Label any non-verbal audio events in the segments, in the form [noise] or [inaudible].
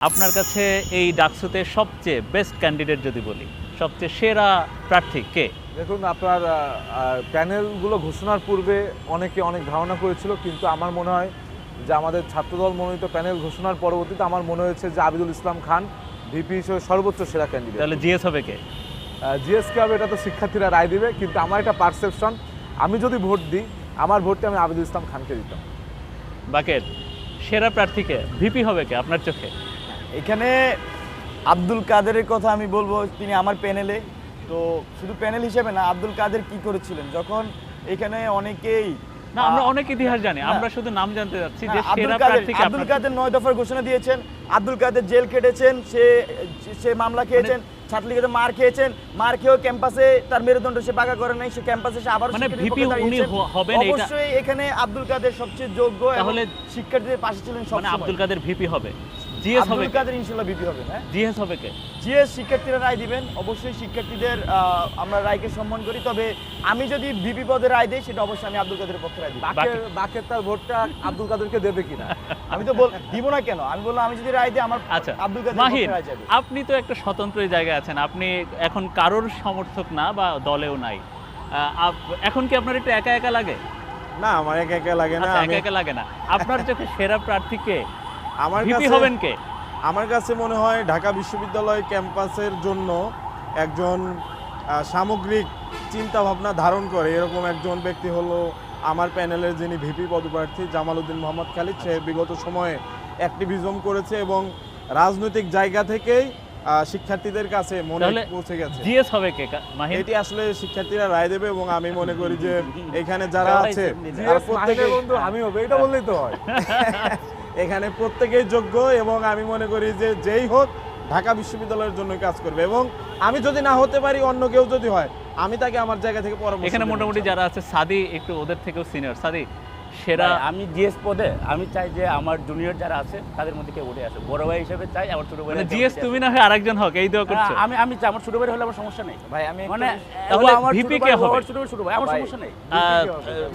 আপনার কাছে এই ডাকসুতে সবচেয়ে বেস্ট ক্যান্ডিডেট যদি বলি সবচেয়ে সেরা প্রার্থী কে? দেখুন আপনার প্যানেলগুলো ঘোষণার পূর্বে অনেকে অনেক ধারণা করেছিল কিন্তু আমার মনে হয় যে আমাদের ছাত্রদল মনোনীত প্যানেল ঘোষণার পরবর্তীতে আমার মনে হয়েছে যে আবিদুল ইসলাম খান ভিপি হিসেবে সর্বোচ্চ সেরা ক্যান্ডিডেট তাহলে জিএস হবে কে? জিএসকে হবে এটা তো শিক্ষার্থীরা রায় দিবে কিন্তু আমার একটা পারসেপশন আমি যদি ভোট দিই আমার ভোটটা আমি আবিদুল ইসলাম খানকে দিতাম। বাকের সেরা প্রার্থীকে ভিপি হবে কে আপনার চোখে? এখানে আব্দুল কাদেরের কথা আমি বলব তিনি আমার প্যানেলে। তো শুধু প্যানেল হিসেবে না আব্দুল কাদের কি করেছিলেন? যখন এখানে অনেকেই না আমরা অনেক ইতিহাস জানি। হ্যাঁ। আমরা শুধু নাম জানতে চাচ্ছি যে হ্যাঁ, আব্দুল সেরা কাদের প্রার্থী আব্দুল কাদের নয় দফার ঘোষণা দিয়েছেন আব্দুল কাদের জেল কেটেছেন সে সে মামলা খেয়েছেন ছাত্রলীগের মার খেয়েছেন মার খেয়েও ক্যাম্পাসে তার মেরুদণ্ড সে বাঁকা করে নাই সে ক্যাম্পাসে এসে আবার মানে VP উনি হবেন এটা- অবশ্যই এখানে আব্দুল কাদের সবচেয়ে যোগ্য তাহলে- শিক্ষার্থীদের পাশে ছিলেন মানে আব্দুল কাদের ভিপি হবে। জিএস হবে আব্দুল কাদের ইনশাল্লাহ বিপি হবে হ্যাঁ? জিএস হবে কে? জিএস শিক্ষার্থীরা রায় দিবেন। অবশ্যই শিক্ষার্থীদের আহ, আমরা রায়কে সম্মান করি। তবে আমি যদি বিপি পদে রায় দিই সেটা অবশ্যই আমি আব্দুল কাদের পক্ষে রায় দিব। বাকের বাকের তার ভোটটা আব্দুল কাদেরকে দেবে কিনা? [laughs] আমি তো বল দিব না কেন? আমি বললাম আমি যদি রায় দিই আমার আচ্ছা আব্দুল কাদের মাহির পক্ষে রায় যাবে আপনি তো একটা স্বতন্ত্র জায়গায় আছেন। আপনি এখন কারোর সমর্থক না বা দলেও নাই। আহ, আপ- এখন কি আপনার একটু একা একা লাগে? না আমার একা একা লাগে না আচ্ছা, একা একা লাগে না। আপনার চোখে সেরা প্রার্থী কে? আমার ভিপি কাছে হবেন কে? আমার কাছে মনে হয় ঢাকা বিশ্ববিদ্যালয় ক্যাম্পাসের জন্য একজন সামগ্রিক চিন্তা ভাবনা ধারণ করে। এরকম একজন ব্যক্তি হলো আমার প্যানেলের যিনি ভিপি পদপ্রার্থী জামাল উদ্দিন মোহাম্মদ খালিদ সে বিগত সময়ে অ্যাক্টিভিজম করেছে এবং রাজনৈতিক জায়গা থেকেই শিক্ষার্থীদের কাছে মনে পৌঁছে গেছে। জিএস হবে কে? এটি আসলে শিক্ষার্থীরা রায় দেবে এবং আমি মনে করি যে এখানে যারা আছে বন্ধু আমি হবে এটা বললেই তো হয়। [laughs] এখানে প্রত্যেকেই যোগ্য এবং আমি মনে করি যে যেই হোক ঢাকা বিশ্ববিদ্যালয়ের জন্য কাজ করবে এবং আমি যদি না হতে পারি অন্য কেউ যদি হয় আমি তাকে আমার জায়গা থেকে পরামর্শ এখানে মোটামুটি যারা আছে সাদি একটু ওদের থেকেও সিনিয়র সাদি সেরা আমি জিএস পদে আমি চাই যে আমার জুনিয়র যারা আছে তাদের মধ্যে কেউ উঠে আসে বড় ভাই হিসেবে চাই আমার ছোট ভাই মানে জিএস তুমি না হয় আরেকজন হোক এই দেওয়া করছ? আমি আমি চাই আমার ছোট ভাই হলে আমার সমস্যা নেই। ভাই আমি মানে তাহলে ছোট কে হবে? আমার ছোট ভাই, ছোট ভাই আমার সমস্যা নেই।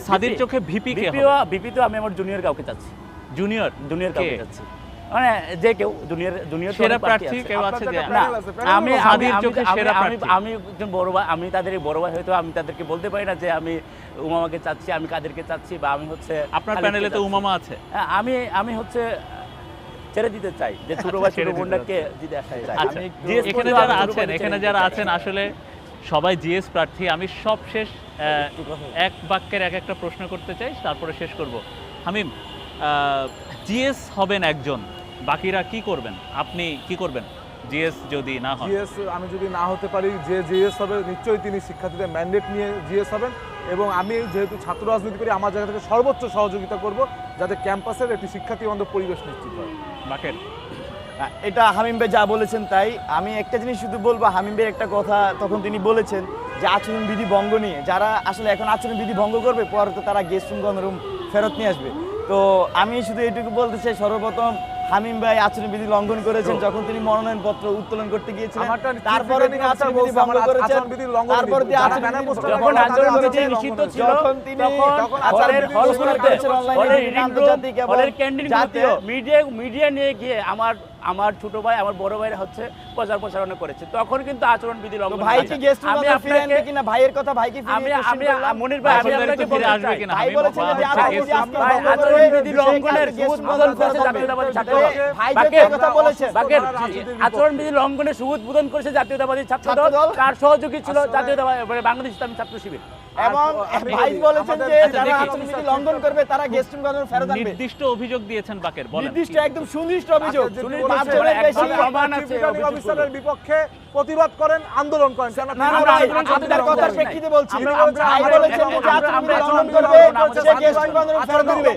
সাদির চোখে ভিপি কে বিপিও তো আমি আমার জুনিয়র কাউকে চাচ্ছি। Junior junior? কাউকে মানে যে কেউ জুনিয়র জুনিয়র সেরা প্রার্থী কেউ আছে যে? না আমি চোখে সেরা আমি প্রার্থী। আমি একজন বড় ভাই আমি তাদের বড় ভাই হয়তো আমি তাদেরকে বলতে পারি না যে আমি উমামাকে চাচ্ছি আমি কাদেরকে চাচ্ছি বা আমি হচ্ছে আপনার প্যানেলে তো উমামা আছে। হ্যাঁ, আমি আমি হচ্ছে ছেড়ে দিতে চাই যে ছোট ভাই ছোট বোনটাকে দিতে চাই আচ্ছা আমি GS এখানে যারা আছেন এখানে যারা আছেন আসলে সবাই জিএস প্রার্থী। আমি সব শেষ। এক বাক্যের এক একটা প্রশ্ন করতে চাই তারপরে শেষ করব। হামিম জিএস হবেন একজন। বাকিরা কি করবেন? আপনি কি করবেন? জিএস যদি না হয়। জিএস আমি যদি না হতে পারি যে জিএস হবে নিশ্চয়ই তিনি শিক্ষার্থীদের ম্যান্ডেট নিয়ে জিএস হবেন। এবং আমি যেহেতু ছাত্র রাজনীতি করি আমার জায়গা থেকে সর্বোচ্চ সহযোগিতা করব যাতে ক্যাম্পাসের একটি শিক্ষার্থী বান্ধব পরিবেশ নিশ্চিত হয়। বাকের। এটা হামিম ভাই যা বলেছেন তাই। আমি একটা জিনিস শুধু বলব হামিম ভাইয়ের একটা কথা তখন তিনি বলেছেন যে আচরণ বিধি ভঙ্গ নিয়ে। যারা আসলে এখন আচরণ বিধি ভঙ্গ করবে পরে তো তারা গেস্ট রুম গণরুম ফেরত নিয়ে আসবে। তো আমি শুধু এটুকু বলতে চাই সর্বপ্রথম হামিম ভাই আচরণবিধি লঙ্ঘন করেছেন যখন তিনি মনোনয়ন পত্র উত্তোলন করতে গিয়েছিলেন। তারপরে তিনি আচরণবিধি ভঙ্গ করেছেন। তারপরে তিনি যারা আচরণ ব্যানার বিধি- পোস্টার যখন লাগায় আচরণ তাদের বিধি আচরণ নিষিদ্ধ ছিল তখন তিনি করেছেন room, আন্তর্জাতিক এবং জাতীয় মিডিয়া মিডিয়া নিয়ে গিয়ে আমার আমার ছোট ভাই আমার বড় ভাইরা হচ্ছে প্রচার প্রচারণা করেছে। তখন কিন্তু আচরণ বিধি লঙ্ঘন ভাই কি গেস্ট আমি আপনাকে কিনা? ভাইয়ের কথা ভাই কি আমি আমি মনির ভাই আমি আপনাকে বলতে চাই। ভাই বলেছেন যে আচরণ বিধি room। আজকে ভাই আচরণ বিধি লঙ্ঘনের সুদ বদল করেছে জাতীয়তাবাদী তো ভাই যে কথা বলেছেন বাকের আচরণ বিধি লঙ্ঘনের সুদ বোধন করেছে জাতীয়তাবাদী ছাত্রদল। ছাত্রদল। তার সহযোগী ছিল আসলে- জাতীয়তাবাদী মানে বাংলাদেশ ইসলামী ছাত্র শিবির। এবং আমি বলেছেন যে যারা দেখি। লঙ্ঘন করবে তারা গেস্ট রুম গণরুম ফেরত আনবে। নির্দিষ্ট অভিযোগ দিয়েছেন বাকের বলেন। নির্দিষ্ট একদম সুনির্দিষ্ট অভিযোগ। তাকে শুনি- যদি বলেছে, পাঁচজনের বেশি প্রমাণ আছে অফিসারের বিপক্ষে প্রতিবাদ করেন আন্দোলন করেন। না না আমরা ভাই আন্দোলন করতে আপনার কথার প্রেক্ষিতে বলছি। আমরা- আমরা- ভাই বলেছেন যে আমরা- আচরণ বিধি আমরা লঙ্ঘন করবে সে গেস্ট রুম গণরুম ফেরত দিবে।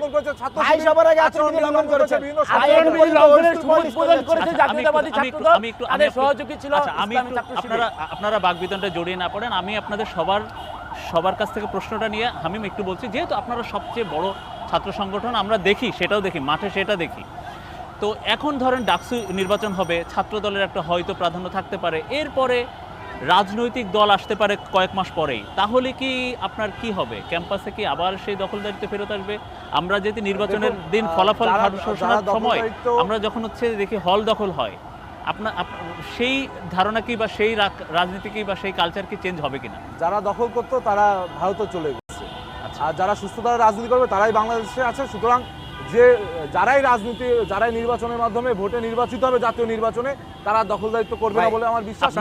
ভাই সবার আগে আচরণ লঙ্ঘন করেছেন আচরণ লঙ্ঘনের সুদ পুলিশ করেছে আমি একটু- জাতীয়তাবাদী আমি একটু- আমি একটু- আমি সহযোগী ছিল আচ্ছা, আপনারা আপনারা জড়িয়ে না পড়েন আমি আপনাদের সবার সবার কাছ থেকে প্রশ্নটা নিয়ে হামিম একটু বলছি যেহেতু আপনারা সবচেয়ে বড় ছাত্র সংগঠন আমরা দেখি সেটাও দেখি মাঠে সেটা দেখি। তো এখন ধরেন ডাকসু নির্বাচন হবে ছাত্র দলের একটা হয়তো প্রাধান্য থাকতে পারে এরপরে রাজনৈতিক দল আসতে পারে কয়েক মাস পরেই তাহলে কি আপনার কি হবে? ক্যাম্পাসে কি আবার সেই দখলদারিত্ব ফেরত আসবে? আমরা যদি নির্বাচনের দিন ফলাফল ঘোষণার সময় আমরা যখন হচ্ছে দেখি হল দখল হয় আপনার আপ- সেই ধারণা কি বা সেই রাজনীতি কি বা সেই কালচার কি চেঞ্জ হবে কিনা? যারা দখল করতো তারা ভারতে চলে গেছে। আচ্ছা। আর যারা সুস্থতার রাজনীতি করবে তারাই বাংলাদেশে আছে। সুতরাং যে যারাই রাজনীতি যারাই নির্বাচনের মাধ্যমে ভোটে নির্বাচিত হবে জাতীয় নির্বাচনে তারা দখলদারিত্ব করবে না বলে আমার বিশ্বাস।